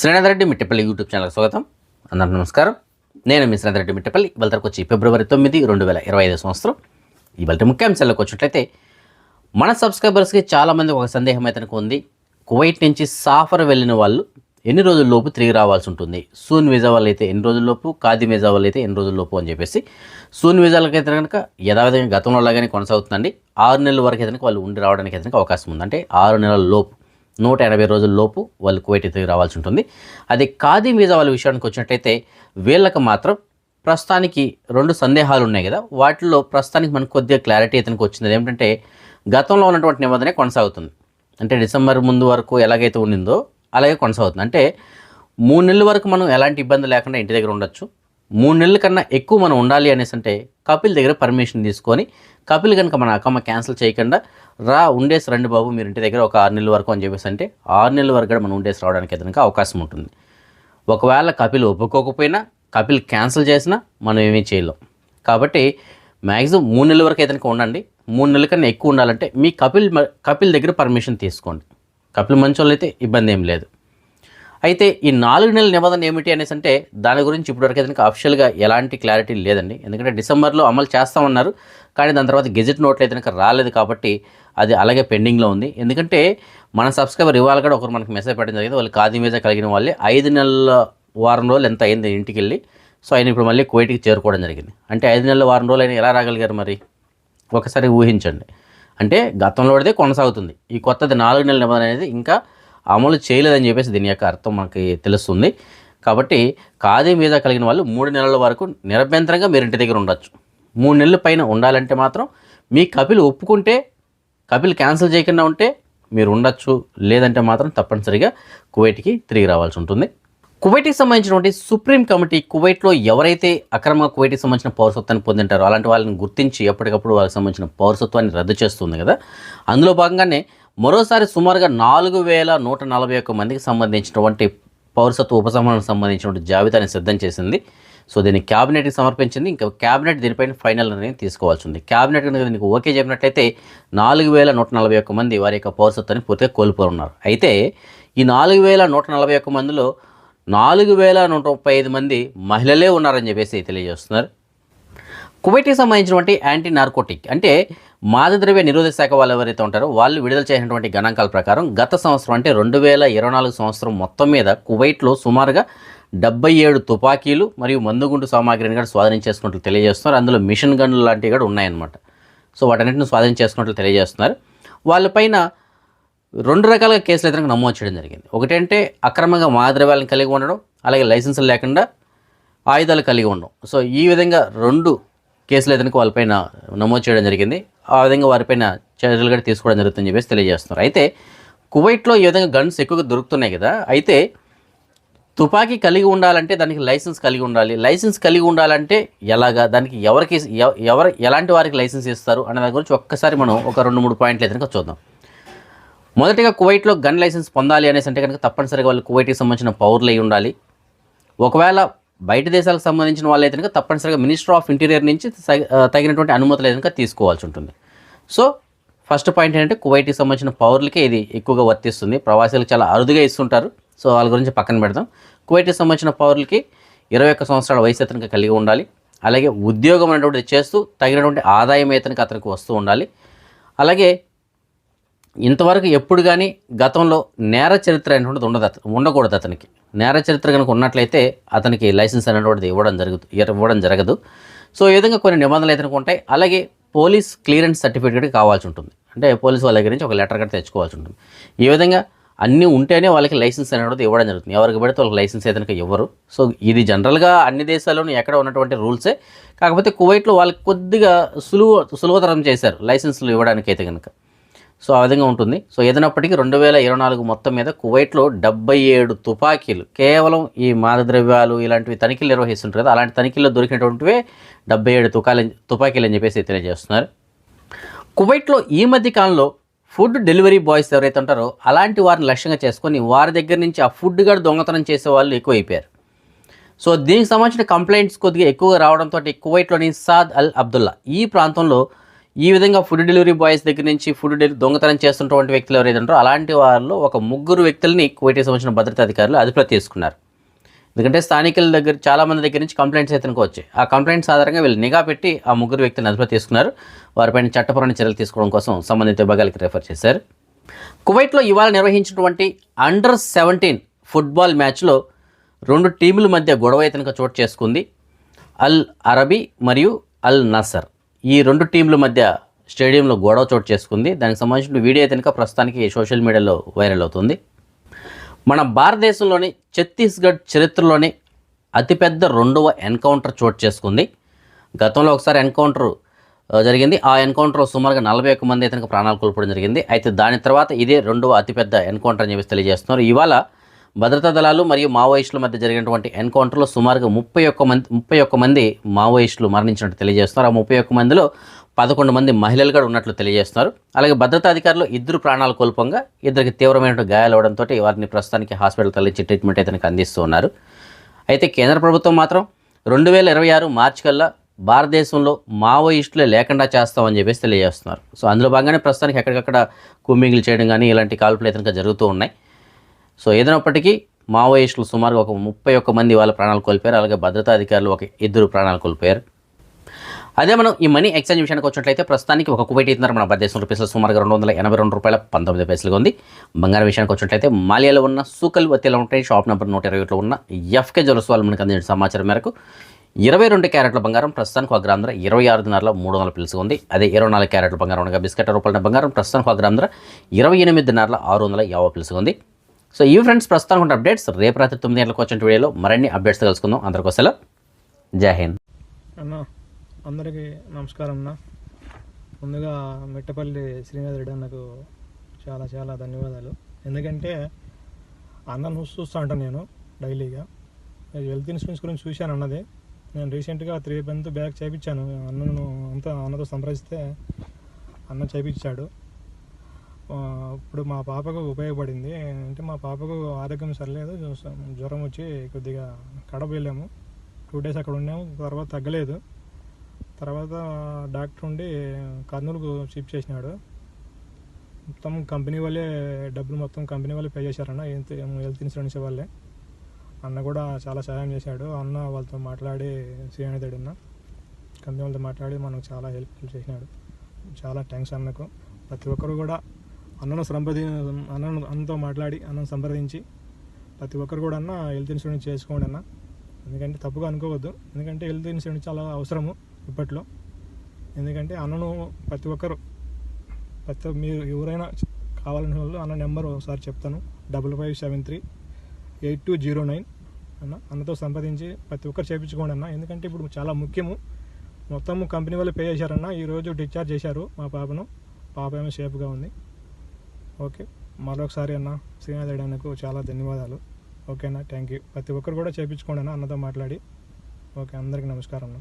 Srinath Reddy Mittapalli YouTube ఛానల్కి స్వాగతం. అందరికీ నమస్కారం. నేను మీ శ్రీనాథ్ రెడ్డి మిట్టపల్లి ఇవాళకి వచ్చి ఫిబ్రవరి తొమ్మిది రెండు వేల ఇరవై ఐదు సంవత్సరం. ఇవాళ ముఖ్యాంశాలకు వచ్చినట్లయితే మన సబ్స్క్రైబర్స్కి చాలామంది ఒక సందేహం అయితే ఉంది. కువైట్ నుంచి సాఫర్ వెళ్ళిన వాళ్ళు ఎన్ని రోజుల్లోపు తిరిగి రావాల్సి ఉంటుంది? సూన్ వీజా వాళ్ళు అయితే ఎన్ని రోజుల్లోపు కాది వీజా వాళ్ళు అయితే ఎన్ని రోజుల్లోపు అని చెప్పేసి. సూన్ వీజాలకు అయితే కనుక యథావిధంగా గతంలో లాగానే కొనసాగుతుందండి. ఆరు నెలల వరకు అయితే వాళ్ళు ఉండి రావడానికి అయితే అవకాశం ఉంది అంటే ఆరు నెలల లోపు నూట ఎనభై రోజుల లోపు వాళ్ళు కువైట్ తిరిగి రావాల్సి ఉంటుంది. అది ఖాదీ వీజా వాళ్ళ విషయానికి వచ్చినట్టయితే వీళ్ళకి మాత్రం ప్రస్తుతానికి రెండు సందేహాలు ఉన్నాయి కదా. వాటిలో ప్రస్తుతానికి మనకు కొద్దిగా క్లారిటీ ఇతనికి వచ్చింది. ఏమిటంటే గతంలో ఉన్నటువంటి నిబంధనే కొనసాగుతుంది. అంటే డిసెంబర్ ముందు వరకు ఎలాగైతే ఉండిందో అలాగే కొనసాగుతుంది. అంటే మూడు నెలల వరకు మనం ఎలాంటి ఇబ్బంది లేకుండా ఇంటి దగ్గర ఉండొచ్చు. మూడు నెలల కన్నా ఎక్కువ మనం ఉండాలి అనేసి అంటే కపిల్ దగ్గర పర్మిషన్ తీసుకొని కపిల్ కనుక మన అక్కమ్మ క్యాన్సిల్ చేయకుండా రా ఉండేసి రండి బాబు మీరు ఇంటి దగ్గర ఒక ఆరు నెలల వరకు అని చెప్పేసి అంటే ఆరు నెలల వరకు కూడా మనం ఉండేసి రావడానికి కనుక అవకాశం ఉంటుంది. ఒకవేళ కపిల్ ఒప్పుకోకపోయినా కపిల్ క్యాన్సిల్ చేసినా మనం ఏమీ చేయలేం. కాబట్టి మ్యాక్సిమం మూడు నెలల వరకు అయితే ఉండండి. మూడు నెలల కన్నా ఎక్కువ ఉండాలంటే మీ కపిల్ మ- కపిల్ దగ్గర పర్మిషన్ తీసుకోండి. కపిల్ మంచోళ్ళు అయితే ఇబ్బంది ఏం లేదు. అయితే ఈ నాలుగు నెలల నిబంధన ఏమిటి అనేసి అంటే దాని గురించి ఇప్పటివరకు అయితే అఫిషియల్గా ఎలాంటి క్లారిటీ లేదండి. ఎందుకంటే డిసెంబర్లో అమలు చేస్తామన్నారు. కానీ దాని తర్వాత గెజెట్ నోట్లు అయితే రాలేదు కాబట్టి అది అలాగే పెండింగ్లో ఉంది. ఎందుకంటే మన సబ్స్క్రైబర్ ఇవాళ కూడా ఒకరు మనకి మెసేజ్ పెట్టడం జరిగింది. వాళ్ళు ఖాదీ మీద కలిగిన వాళ్ళే. ఐదు నెలల వారం రోజులు ఎంత అయింది ఇంటికి వెళ్ళి సో ఆయన ఇప్పుడు మళ్ళీ కోయిట్కి చేరుకోవడం జరిగింది. అంటే ఐదు నెలల వారం రోజులు ఆయన ఎలా రాగలిగారు మరి? ఒకసారి ఊహించండి. అంటే గతంలో పడితే కొనసాగుతుంది. ఈ కొత్తది నాలుగు నెలల నిబంధన అనేది ఇంకా అమలు చేయలేదని చెప్పేసి దీని యొక్క అర్థం మనకి తెలుస్తుంది. కాబట్టి ఖాదీ మీద కలిగిన వాళ్ళు మూడు నెలల వరకు నిరభ్యంతరంగా మీరు ఇంటి దగ్గర ఉండొచ్చు. మూడు నెలల పైన ఉండాలంటే మాత్రం మీ కపిల్ ఒప్పుకుంటే కపిల్ క్యాన్సిల్ చేయకుండా ఉంటే మీరు ఉండొచ్చు. లేదంటే మాత్రం తప్పనిసరిగా కువైట్కి తిరిగి రావాల్సి ఉంటుంది. కువైట్కి సంబంధించినటువంటి సుప్రీం కమిటీ కువైట్లో ఎవరైతే అక్రమ కువైట్కి సంబంధించిన పౌరసత్వాన్ని పొందింటారో అలాంటి వాళ్ళని గుర్తించి ఎప్పటికప్పుడు వాళ్ళకి సంబంధించిన పౌరసత్వాన్ని రద్దు చేస్తుంది కదా. అందులో భాగంగానే మరోసారి సుమారుగా నాలుగు వేల నూట నలభై ఒక్క మందికి సంబంధించినటువంటి పౌరసత్వ ఉపసంహరణకు సంబంధించినటువంటి జాబితాని సిద్ధం చేసింది. సో దీన్ని క్యాబినెట్కి సమర్పించింది. ఇంకా క్యాబినెట్ దీనిపైన ఫైనల్ నిర్ణయం తీసుకోవాల్సి ఉంది. క్యాబినెట్ కనుక దీనికి ఓకే చెప్పినట్లయితే నాలుగు వేల నూట నలభై ఒక్క మంది వారి యొక్క పౌరసత్వాన్ని పూర్తిగా కోల్పోనున్నారు. అయితే ఈ నాలుగు వేల నూట నలభై ఒక్క మందిలో నాలుగు వేల నూట ముప్పై ఐదు మంది మహిళలే ఉన్నారని చెప్పేసి తెలియజేస్తున్నారు. కువైట్కి సంబంధించినటువంటి యాంటీ నార్కోటిక్ అంటే మాదద్రవ్య నిరోధక శాఖ వాళ్ళు ఎవరైతే ఉంటారో వాళ్ళు విడుదల చేసినటువంటి గణాంకాల ప్రకారం గత సంవత్సరం అంటే రెండు వేల ఇరవై నాలుగు సంవత్సరం మొత్తం మీద కువైట్లో సుమారుగా డెబ్బై ఏడు తుపాకీలు మరియు మందుగుండు సామాగ్రిని కూడా స్వాధీనం చేసుకున్నట్లు తెలియజేస్తున్నారు. అందులో మిషన్ గన్లు లాంటివి కూడా ఉన్నాయన్నమాట. సో వాటన్నిటిని స్వాధీనం చేసుకున్నట్లు తెలియజేస్తున్నారు వాళ్ళపైన రెండు రకాలుగా కేసులు అయితే నమోదు చేయడం జరిగింది. ఒకటంటే అక్రమంగా మాదద్రవ్యాలను కలిగి ఉండడం అలాగే లైసెన్సులు లేకుండా ఆయుధాలు కలిగి ఉండడం. సో ఈ విధంగా రెండు కేసులు అయితే వాళ్ళపైన నమోదు చేయడం జరిగింది. ఆ విధంగా వారిపైన చర్యలు కూడా తీసుకోవడం జరుగుతుందని చెప్పేసి తెలియజేస్తున్నారు. అయితే కువైట్లో ఈ విధంగా గన్స్ ఎక్కువగా దొరుకుతున్నాయి కదా అయితే తుపాకీ కలిగి ఉండాలంటే దానికి లైసెన్స్ కలిగి ఉండాలి. లైసెన్స్ కలిగి ఉండాలంటే ఎలాగా? దానికి ఎవరికి ఎవరు ఎలాంటి వారికి లైసెన్స్ ఇస్తారు అనే దాని గురించి ఒక్కసారి మనం ఒక రెండు మూడు పాయింట్లు అయితే చూద్దాం. మొదటిగా కువైట్లో గన్ లైసెన్స్ పొందాలి అనేసి అంటే కనుక తప్పనిసరిగా వాళ్ళు కువైట్కి సంబంధించిన పౌరులు అయి ఉండాలి. ఒకవేళ బయట దేశాలకు సంబంధించిన వాళ్ళు అయితే కనుక తప్పనిసరిగా మినిస్టర్ ఆఫ్ ఇంటీరియర్ నుంచి తగినటువంటి అనుమతులు అయితే కనుక తీసుకోవాల్సి ఉంటుంది. సో ఫస్ట్ పాయింట్ ఏంటంటే కువైట్కి సంబంధించిన పౌరులకే ఇది ఎక్కువగా వర్తిస్తుంది. ప్రవాసీలకు చాలా అరుదుగా ఇస్తుంటారు. సో వాళ్ళ గురించి పక్కన పెడదాం. కువైట్కి సంబంధించిన పౌరులకి ఇరవై ఒక్క సంవత్సరాల వయసు అతనికి కలిగి ఉండాలి. అలాగే ఉద్యోగం అనేటువంటిది చేస్తూ తగినటువంటి ఆదాయం అతనికి అతనికి వస్తూ ఉండాలి. అలాగే ఇంతవరకు ఎప్పుడు కానీ గతంలో నేర చరిత్ర అనేటువంటిది ఉండదు ఉండకూడదు అతనికి. నేర చరిత్ర కనుక ఉన్నట్లయితే అతనికి లైసెన్స్ అనేటువంటిది ఇవ్వడం జరుగుతు ఇవ్వడం జరగదు. సో ఈ విధంగా కొన్ని నిబంధనలు అయితే ఉంటాయి. అలాగే పోలీస్ క్లియరెన్స్ సర్టిఫికేట్ కావాల్సి ఉంటుంది. అంటే పోలీస్ వాళ్ళ దగ్గర నుంచి ఒక లెటర్ కట్ట తెచ్చుకోవాల్సి ఉంటుంది. ఈ విధంగా అన్నీ ఉంటేనే వాళ్ళకి లైసెన్స్ అనేటువంటిది ఇవ్వడం జరుగుతుంది. ఎవరికి పడితే వాళ్ళకి లైసెన్స్ ఏదైనా ఇవ్వరు. సో ఇది జనరల్గా అన్ని దేశాల్లోనూ ఎక్కడ ఉన్నటువంటి రూల్సే. కాకపోతే కువైట్లో వాళ్ళకి కొద్దిగా సులువు సులభతరం చేశారు లైసెన్సులు ఇవ్వడానికి అయితే కనుక. సో ఆ విధంగా ఉంటుంది. సో ఏదైనప్పటికీ రెండు వేల ఇరవై నాలుగు మొత్తం మీద కువైట్లో డెబ్బై ఏడు తుపాకీలు కేవలం ఈ మాదద్రవ్యాలు ఇలాంటివి తనిఖీలు నిర్వహిస్తుంటారు కదా అలాంటి తనిఖీల్లో దొరికినటువంటివే డెబ్బై ఏడు తుకాలు తుపాకీలు అని చెప్పేసి తెలియజేస్తున్నారు. కువైట్లో ఈ మధ్య కాలంలో ఫుడ్ డెలివరీ బాయ్స్ ఎవరైతే ఉంటారో అలాంటి వారిని లక్ష్యంగా చేసుకొని వారి దగ్గర నుంచి ఆ ఫుడ్ కూడా దొంగతనం చేసే వాళ్ళు ఎక్కువైపోయారు. సో దీనికి సంబంధించిన కంప్లైంట్స్ కొద్దిగా ఎక్కువగా రావడంతో కువైట్లోని సాద్ అల్ అబ్దుల్లా ఈ ప్రాంతంలో ఈ విధంగా ఫుడ్ డెలివరీ బాయ్స్ దగ్గర నుంచి ఫుడ్ డెలివరీ దొంగతనం చేస్తున్నటువంటి వ్యక్తులు ఎవరైతే అలాంటి వారిలో ఒక ముగ్గురు వ్యక్తుల్ని కువైట్కి సంబంధించిన భద్రతా అధికారులు అదుపులో తీసుకున్నారు. ఎందుకంటే స్థానికుల దగ్గర చాలామంది దగ్గర నుంచి కంప్లైంట్స్ అయితే వచ్చాయి ఆ కంప్లైంట్స్ ఆధారంగా వీళ్ళు నిఘా పెట్టి ఆ ముగ్గురు వ్యక్తులను అదుపులో తీసుకున్నారు. వారిపైన చట్టపరమైన చర్యలు తీసుకోవడం కోసం సంబంధిత విభాగాలకు రెఫర్ చేశారు. కువైట్లో ఇవాళ నిర్వహించినటువంటి అండర్ సెవెంటీన్ ఫుట్బాల్ మ్యాచ్లో రెండు టీముల మధ్య గొడవ అయితే చోటు చేసుకుంది. అల్ అరబీ మరియు అల్ నసర్ ఈ రెండు టీంల మధ్య స్టేడియంలో గొడవ చోటు చేసుకుంది. దానికి సంబంధించిన వీడియో అయితే కనుక ప్రస్తుతానికి సోషల్ మీడియాలో వైరల్ అవుతుంది. మన భారతదేశంలోని ఛత్తీస్గఢ్ చరిత్రలోని అతిపెద్ద రెండవ ఎన్కౌంటర్ చోటు చేసుకుంది. గతంలో ఒకసారి ఎన్కౌంటర్ జరిగింది. ఆ ఎన్కౌంటర్ సుమారుగా నలభై ఒక్క మంది అయితే ప్రాణాలు కోల్పోవడం జరిగింది. అయితే దాని తర్వాత ఇదే రెండవ అతిపెద్ద ఎన్కౌంటర్ అని చెప్పేసి తెలియజేస్తున్నారు. ఇవాళ భద్రతా దళాలు మరియు మావోయిస్టుల మధ్య జరిగినటువంటి ఎన్కౌంటర్లో సుమారుగా ముప్పై ఒక్క మంది ముప్పై ఒక్క మంది మావోయిస్టులు మరణించినట్టు తెలియజేస్తున్నారు. ఆ ముప్పై ఒక్క మందిలో పదకొండు మంది మహిళలు కూడా ఉన్నట్లు తెలియజేస్తున్నారు. అలాగే భద్రతా అధికారులు ఇద్దరు ప్రాణాలు కోల్పోగా ఇద్దరికి తీవ్రమైన గాయాలు అవడంతో వారిని ప్రస్తుతానికి హాస్పిటల్ తరలించి ట్రీట్మెంట్ అయితే అందిస్తూ ఉన్నారు. అయితే కేంద్ర ప్రభుత్వం మాత్రం రెండు వేల ఇరవై ఆరు మార్చి కల్లా భారతదేశంలో మావోయిస్టులే లేకుండా చేస్తామని చెప్పేసి తెలియజేస్తున్నారు. సో అందులో భాగంగానే ప్రస్తుతానికి ఎక్కడికక్కడ కుమ్మింగ్లు చేయడం కానీ ఇలాంటి కాల్పులు అయితే జరుగుతూ ఉన్నాయి. సో ఏదైనప్పటికీ మావోయిస్టులు సుమారుగా ఒక ముప్పై ఒక్క మంది వాళ్ళ ప్రాణాలు కోల్పోయారు. అలాగే భద్రతా అధికారులు ఒక ఇద్దరు ప్రాణాలు కోల్పోయారు. అదే మనం ఈ మనీ ఎక్స్చేంజ్ విషయానికి వచ్చినట్లయితే ప్రస్తుతానికి ఒక కువైట్ ఇస్తున్నారు మన భారతదేశం రూపీస్ సుమారుగా రెండు వందల ఎనభై రెండు రూపాయల పంతొమ్మిది పైసలుగా ఉంది. బంగారం విషయానికి వచ్చినట్లయితే మాలియాలో ఉన్న సూకల్ వత్తిలో ఉంటాయి. షాప్ నెంబర్ నూట ఇరవై ఒకటిలో ఉన్న ఎఫ్కే జ్వలస్ వాళ్ళు మనకు అందించిన సమాచారం మేరకు ఇరవై రెండు క్యారెట్ల బంగారం ప్రస్తుతానికి ఒక గ్రామ్ ధర ఇరవై ఆరు దినాల్లో మూడు వందల పిలుసుగా ఉంది. అదే ఇరవై నాలుగు క్యారెట్ల బంగారం ఉండగా బిస్కెట్ రూపాయల బంగారం ప్రస్తుతానికి ఒక గ్రామ్ ధర ఇరవై ఎనిమిది దినాల ఆరు వందల యాభై పిలుసుగా ఉంది. సో ఈ ఫ్రెండ్స్ ప్రస్తుతానికి ఉన్న అప్డేట్స్ రేపు రాత్రి తొమ్మిది గంటలకు వచ్చిన వీడియోలో మరిన్ని అప్డేట్స్ కలుసుకుందాం అందరికోసం జై హింద్. అన్న అందరికీ నమస్కారం అన్న. ముందుగా మిట్టపల్లి శ్రీనాథ్ రెడ్డి అన్నకు చాలా చాలా ధన్యవాదాలు. ఎందుకంటే అన్న న్యూస్ చూస్తూ ఉంటాను నేను డైలీగా. హెల్త్ ఇన్సూరెన్స్ గురించి చూశాను అన్నది. నేను రీసెంట్గా త్రీ మంత్ బ్యాక్ చేయించాను అన్నను అంతా అన్నతో సంప్రదిస్తే అన్న చేయించాడు ఇప్పుడు మా పాపకు ఉపయోగపడింది. అంటే మా పాపకు ఆరోగ్యం సరిలేదు. జ్వరం వచ్చి కొద్దిగా కడప వెళ్ళాము టూ డేస్ అక్కడ ఉన్నాము. తర్వాత తగ్గలేదు. తర్వాత డాక్టర్ ఉండి కర్నూలుకు షిఫ్ట్ చేసినాడు. మొత్తం కంపెనీ వాళ్ళే డబ్బులు మొత్తం కంపెనీ వాళ్ళే పే చేశారన్న. హెల్త్ హెల్త్ ఇన్సూరెన్స్ వాళ్ళే. అన్న కూడా చాలా సహాయం చేశాడు. అన్న వాళ్ళతో మాట్లాడి శ్రీనిధుడు అన్న కంపెనీ వాళ్ళతో మాట్లాడి మనకు చాలా హెల్ప్ చేసినాడు. చాలా థ్యాంక్స్ అన్నకు. ప్రతి ఒక్కరు కూడా అన్నను సంప్రది అన్నను అన్నతో మాట్లాడి అన్నను సంప్రదించి ప్రతి ఒక్కరు కూడా అన్న హెల్త్ ఇన్సూరెన్స్ చేసుకోండి అన్న. ఎందుకంటే తప్పుగా అనుకోవద్దు. ఎందుకంటే హెల్త్ ఇన్సూరెన్స్ చాలా అవసరము ఇప్పట్లో. ఎందుకంటే అన్నను ప్రతి ఒక్కరు ప్రతి మీరు ఎవరైనా కావాలని వాళ్ళు అన్న నెంబర్ ఒకసారి చెప్తాను. Double five seven three eight two zero nine అన్న. అన్నతో సంప్రదించి ప్రతి ఒక్కరు చేయించుకోండి అన్న. ఎందుకంటే ఇప్పుడు చాలా ముఖ్యము. మొత్తం కంపెనీ వాళ్ళు పే చేశారన్న. ఈరోజు డిశ్చార్జ్ చేశారు మా పాపను. పాప ఏమో సేఫ్గా ఉంది. ఓకే. మరొకసారి అన్న శ్రీనాథ్ రెడ్డి చాలా ధన్యవాదాలు. ఓకేనా? థ్యాంక్ యూ ప్రతి ఒక్కరు కూడా చేయించుకోండి అన్న అన్నతో మాట్లాడి. ఓకే అందరికీ నమస్కారం అన్న.